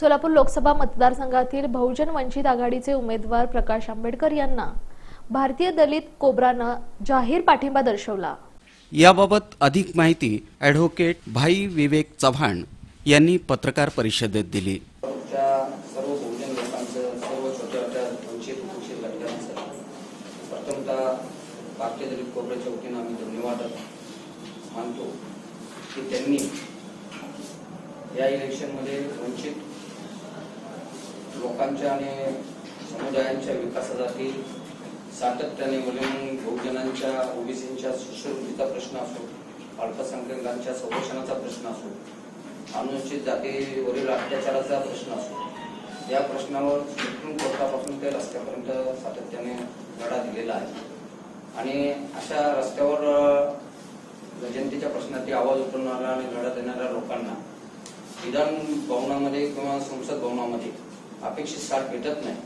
सोलापूर लोकसभा मतदारसंघातील बहुजन वंचित आघाडीचे उमेदवार प्रकाश आंबेडकर यांना भारतीय दलित कोब्रानं जाहीर पाठिंबा दर्शवला. याबाबत अधिक माहिती ॲडव्होकेट भाई विवेक चव्हाण यांनी पत्रकार परिषदेत दिली. भारतीय दलित कोपऱ्याच्या वतीनं आम्ही धन्यवाद मानतो की त्यांनी या इलेक्शनमध्ये वंचित लोकांच्या आणि समुदायांच्या विकासासाठी सातत्याने मुलीं बहुजनांच्या ओबीसींच्या शिष्यवृत्तीचा प्रश्न असो अल्पसंख्याकांच्या संरक्षणाचा प्रश्न असो अनुसूचित जातीवरील अत्याचाराचा प्रश्न असो या प्रश्नावर सुप्रीम कोर्टापासून ते रस्त्यापर्यंत सातत्याने लढा दिलेला आहे. आणि अशा रस्त्यावर जनतेच्या प्रश्नाची आवाज उठवणाऱ्या आणि लढा देणाऱ्या लोकांना विधान भवनामध्ये किंवा संसद भवनामध्ये अपेक्षित साथ भेटत नाही.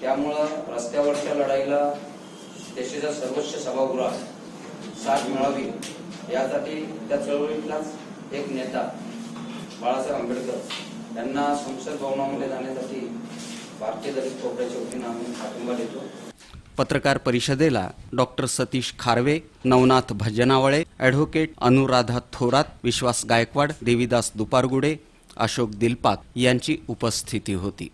त्यामुळं रस्त्यावरच्या लढाईला देशाच्या सर्वोच्च सभागृहात साथ मिळावी यासाठी त्या चळवळीतलाच एक नेता बाळासाहेब आंबेडकर यांना संसद भवनामध्ये जाण्यासाठी भारतीय दलित कोपऱ्याच्या वतीनं आम्ही पाठिंबा देतो. पत्रकार परिषदेला डॉक्टर सतीश खारवे नवनाथ भजनावळे ॲडव्होकेट अनुराधा थोरात विश्वास गायकवाड देविदास दुपारगुडे अशोक दिलपाक यांची उपस्थिती होती.